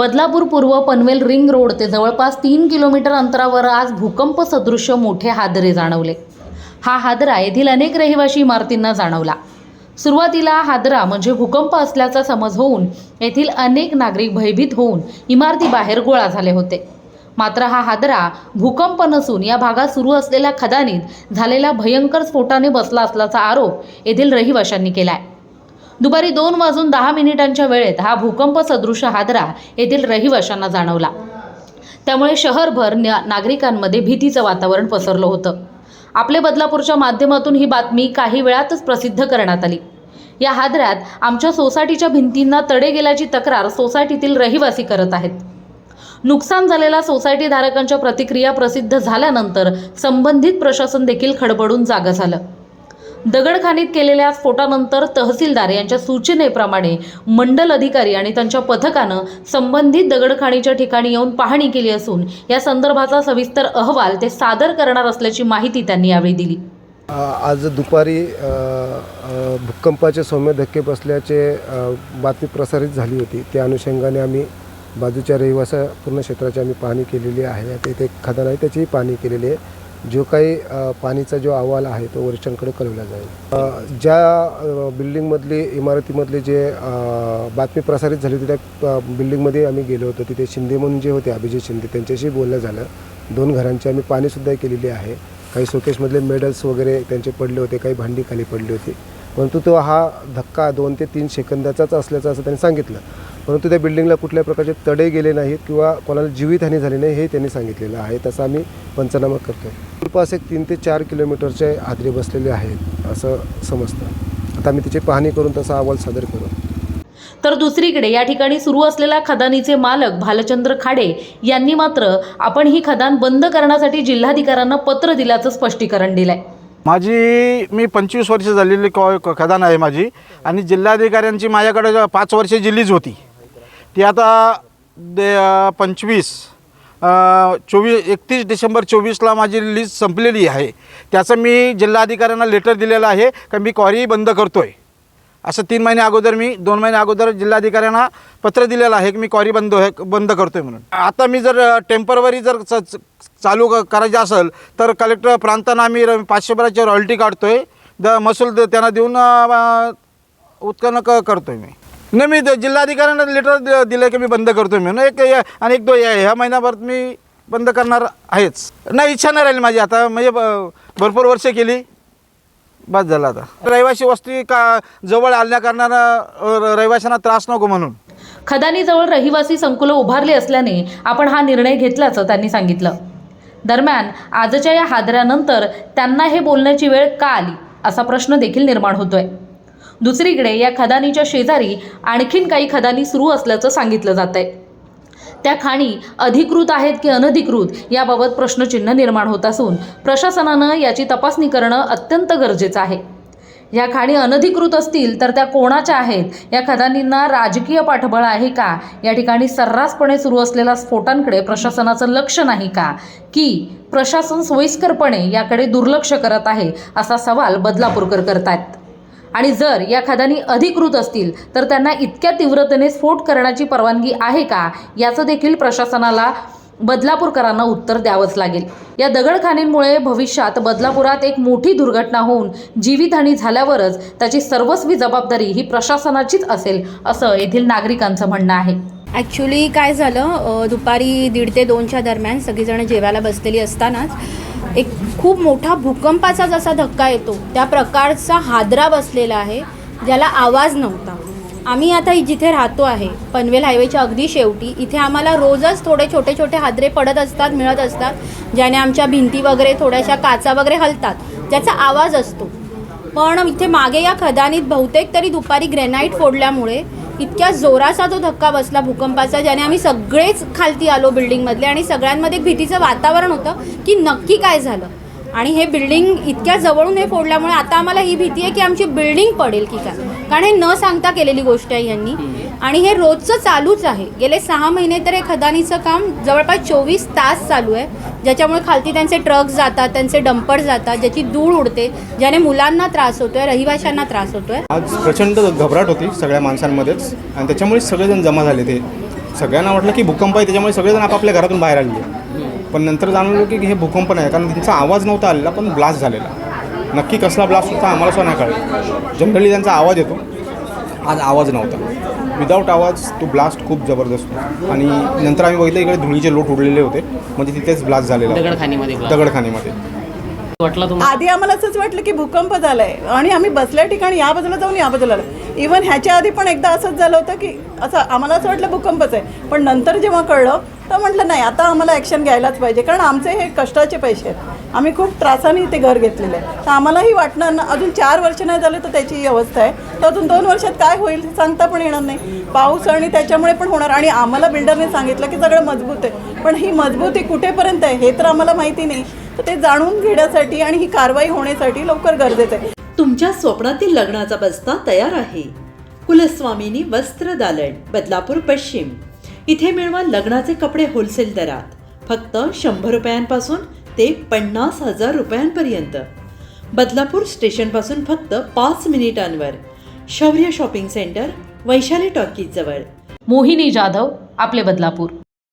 बदलापूर पूर्व Panvel ring road ते जवळपास तीन किलोमीटर अंतरावर आज भूकंप सदृश्य मोठे हादरे जाणवले. हा हादरा येथील अनेक रहिवाशी इमारतींना जाणवला. सुरुवातीला हादरा म्हणजे भूकंप असल्याचा समज होऊन येथील अनेक नागरिक भयभीत होऊन इमारतीबाहेर गोळा झाले होते. मात्र हा हादरा भूकंप नसून या भागात सुरू असलेल्या खदानीत झालेल्या भयंकर स्फोटाने बसला असल्याचा आरोप येथील रहिवाशांनी केला आहे दुपारी दोन वाजून दहा मिनिटांच्या वेळेत हा भूकंप सदृश हादरा येथील रहिवाशांना जाणवला. त्यामुळे शहरभर न्या- नागरिकांमध्ये भीतीचं वातावरण पसरलं होतं. आपले बदलापूरच्या माध्यमातून ही बातमी काही वेळातच प्रसिद्ध करण्यात आली. या हादऱ्यात आमच्या सोसायटीच्या भिंतींना तडे गेल्याची तक्रार सोसायटीतील रहिवासी करत आहेत. नुकसान झालेल्या सोसायटी धारकांच्या प्रतिक्रिया प्रसिद्ध झाल्यानंतर संबंधित प्रशासन देखील खडबडून जागं झालं. दगडखानीत केलेल्या स्फोटानंतर तहसीलदार यांच्या सूचनेप्रमाणे मंडल अधिकारी आणि त्यांच्या पथकानं संबंधित दगडखाणीच्या ठिकाणी येऊन पाहणी केली असून या संदर्भाचा सविस्तर अहवाल ते सादर करणार असल्याची माहिती त्यांनी यावेळी दिली. आज दुपारी भूकंपाचे सौम्य धक्के बसल्याचे बातमी प्रसारित झाली होती. त्या अनुषंगाने आम्ही बाजूच्या रहिवासा पूर्ण क्षेत्राची आम्ही पाहणी केलेली आहे. तेथे खदान आहे त्याचीही पाहणी केलेली आहे. जो काही पाणीचा जो अहवाल आहे तो वरिष्ठांकडे कळवला जाईल. ज्या बिल्डिंगमधली इमारतीमधली जे बातमी प्रसारित झाली होती त्या बिल्डिंगमध्ये आम्ही गेलो होतो. तिथे शिंदे म्हणून जे होते अभिजित शिंदे त्यांच्याशी बोलणं झालं. दोन घरांची आम्ही पाणीसुद्धा केलेली आहे. काही शोकेशमधले मेडल्स वगैरे त्यांचे पडले होते काही भांडी खाली पडली होती. परंतु तो हा धक्का दोन ते तीन सेकंदाचाच असल्याचं असं त्यांनी सांगितलं. परंतु त्या बिल्डिंगला कुठल्या प्रकारचे तडे गेले नाहीत किंवा कोणाला जीवितहानी झाली नाही हे त्यांनी सांगितलेलं आहे. तसं आम्ही पंचनामा करतो जवळपास एक तीन ते चार किलोमीटरचे हादरे बसलेले आहेत असं समजतं. आता आम्ही तिची पाहणी करून तसा अहवाल सादर करू. तर दुसरीकडे या ठिकाणी सुरू असलेल्या खदानीचे मालक भालचंद्र खाडे यांनी मात्र आपण ही खदान बंद करण्यासाठी जिल्हाधिकाऱ्यांना पत्र दिल्याचं स्पष्टीकरण दिलंय. माझी मी पंचवीस वर्ष झालेली कॉ खदान आहे माझी आणि जिल्हाधिकाऱ्यांची माझ्याकडे पाच वर्षाची लीज होती. ती आता दे पंचवीस चोवीस एकतीस डिसेंबर चोवीसला माझी लीज संपलेली आहे. त्याचं मी जिल्हाधिकाऱ्यांना लेटर दिलेलं आहे का मी क्वारी बंद करतो आहे असं तीन महिने अगोदर मी दोन महिने अगोदर जिल्हाधिकाऱ्यांना पत्र दिलेलं आहे की मी क्वारी बंद आहे बंद करतो आहे म्हणून. आता मी जर टेम्परवरी जर च- च- चालू क- असेल तर कलेक्टर प्रांतांना आम्ही र- पाचशे रुपयाची रॉयल्टी काढतो आहे द महसूल द- त्यांना देऊन अं, उत्पन्न क करतो आहे मी. नाही मी ते जिल्हाधिकाऱ्यांना लेटर द- दिलं की मी बंद करतो आहे म्हणून. एक या- आणि एक दो या- ह्या महिन्याभरात मी बंद करणार आहेच. नाही इच्छा नाही राहिली माझी. आता म्हणजे ब- भरपूर वर्ष केली. बस झालं आता. रहिवासी वस्ती का जवळ आल्याकारणानं रहिवाशांना त्रास नको म्हणून. खदानीजवळ रहिवासी संकुलं उभारली असल्याने आपण हा निर्णय घेतल्याचं त्यांनी सांगितलं. दरम्यान आजच्या या हादऱ्यानंतर त्यांना हे बोलण्याची वेळ का आली असा प्रश्न देखील निर्माण होतोय. दुसरीकडे या खदानीच्या शेजारी आणखीन काही खदानी सुरू असल्याचं सांगितलं जात आहे त्या खाणी अधिकृत आहेत की अनधिकृत याबाबत प्रश्नचिन्ह निर्माण होत असून प्रशासनानं याची तपासणी करणं अत्यंत गरजेचं आहे. या खाणी अनधिकृत असतील तर त्या कोणाच्या आहेत? या खदानींना राजकीय पाठबळ आहे का? या ठिकाणी सर्रासपणे सुरू असलेल्या स्फोटांकडे प्रशासनाचं लक्ष नाही का? की प्रशासन सोयीस्करपणे याकडे दुर्लक्ष करत आहे असा सवाल बदलापूरकर करतायत. आणि जर या खदानी अधिकृत असतील तर त्यांना इतक्या तीव्रतेने स्फोट करण्याची परवानगी आहे का? याचं देखील प्रशासनाला बदलापूरकरांना उत्तर द्यावंच लागेल. या दगडखानींमुळे भविष्यात बदलापुरात एक मोठी दुर्घटना होऊन जीवितहानी झाल्यावरच त्याची सर्वस्वी जबाबदारी ही प्रशासनाचीच असेल असं येथील नागरिकांचं म्हणणं आहे. ॲक्च्युली काय झालं दुपारी दीड ते दोनच्या दरम्यान सगळीजणं जेवायला बसलेली असतानाच एक खूप मोठा भूकंपाचा जसा धक्का येतो त्या प्रकारचा हादरा बसलेला आहे ज्याला आवाज नव्हता. आम्ही आता जिथे राहतो आहे पनवेल हायवेच्या अगदी शेवटी इथे आम्हाला रोजच थोडे छोटे छोटे हादरे पडत असतात मिळत असतात ज्याने आमच्या भिंती वगैरे थोड्याशा काचा वगैरे हलतात ज्याचा आवाज असतो. पण इथे मागे या खदानीत बहुतेक तरी दुपारी ग्रेनाईट फोडल्यामुळे इतक्या जोराचा तो धक्का बसला भूकंपाचा ज्याने आम्ही सगळेच खालती आलो बिल्डिंगमधले आणि सगळ्यांमध्ये एक भीतीचं वातावरण होतं की नक्की काय झालं. आणि हे बिल्डिंग इतक्या जवळून हे फोडल्यामुळे आता आम्हाला ही भीती आहे की आमची बिल्डिंग पडेल की काय. कारण हे न सांगता केलेली गोष्ट आहे यांनी. आणि हे रोजचं चालूच आहे. गेले सहा महिने तर हे खदानीचं काम जवळपास चोवीस तास चालू आहे. ज्याच्यामुळे खालती त्यांचे ट्रक्स जातात त्यांचे डंपर जातात ज्याची धूळ उडते ज्याने मुलांना त्रास होतोय रहिवाशांना त्रास होतोय. आज प्रचंड घबराट होती सगळ्या माणसांमध्येच. आणि त्याच्यामुळे सगळेजण जमा झाले ते. सगळ्यांना वाटलं की भूकंप आहे त्याच्यामुळे सगळेजण आपापल्या घरातून बाहेर आले. पण नंतर जाणवलं की हे भूकंप नाही कारण त्यांचा आवाज नव्हता आलेला पण ब्लास्ट झालेला. नक्की कसला ब्लास्ट होता आम्हाला सुद्धा नाही कळलं. जनरली त्यांचा आवाज येतो. आज आवाज नव्हता. विदाऊट आवाज तो ब्लास्ट खूप जबरदस्त होता. आणि नंतर आम्ही बघितलं इकडे धुळीचे लोट उडलेले होते. म्हणजे तिथेच ब्लास्ट झालेला होता. दगडखानीमध्ये blast. दगडखानीमध्ये. वाटला तुम्हाला? आधी आम्हाला असंच वाटलं की भूकंप झालाय. आणि आम्ही बसल्या ठिकाणी या बाजूला जाऊन या बाजूला आलो. इवन ह्याच्या आधी पण एकदा असंच झालं होतं की असं आम्हाला असं वाटलं भूकंपच आहे. पण नंतर जेव्हा कळलं तर म्हटलं नाही आता आम्हाला ॲक्शन घ्यायलाच पाहिजे. कारण आमचे हे कष्टाचे पैसे आहेत. आम्ही खूप त्रासाने इथे घर घेतलेलं आहे. तर आम्हालाही वाटणार ना अजून चार वर्ष नाही झाले तर त्याची ही अवस्था आहे. तर अजून दोन वर्षात काय होईल सांगता पण येणार नाही. पाऊस आणि त्याच्यामुळे पण होणार. आणि आम्हाला बिल्डरने सांगितलं की सगळं मजबूत आहे. पण ही मजबूती कुठेपर्यंत आहे हे तर आम्हाला माहिती नाही. तर ते जाणून घेण्यासाठी आणि ही कारवाई होण्यासाठी लवकर गरजेचं आहे. तुमच्या स्वप्नातील लग्नाचा बस्ता तयार आहे. कुलस्वामिनी वस्त्र दालन बदलापूर पश्चिम. इथे मिळवा लग्नाचे कपडे होलसेल दरात. फक्त शंभर रुपयांपासून ते पन्नास हजार रुपयांपर्यंत. बदलापूर स्टेशनपासून फक्त पाच मिनिटांवर. शौर्य शॉपिंग सेंटर वैशाली टॉकीजवळ मोहिनी जाधव आपले बदलापूर.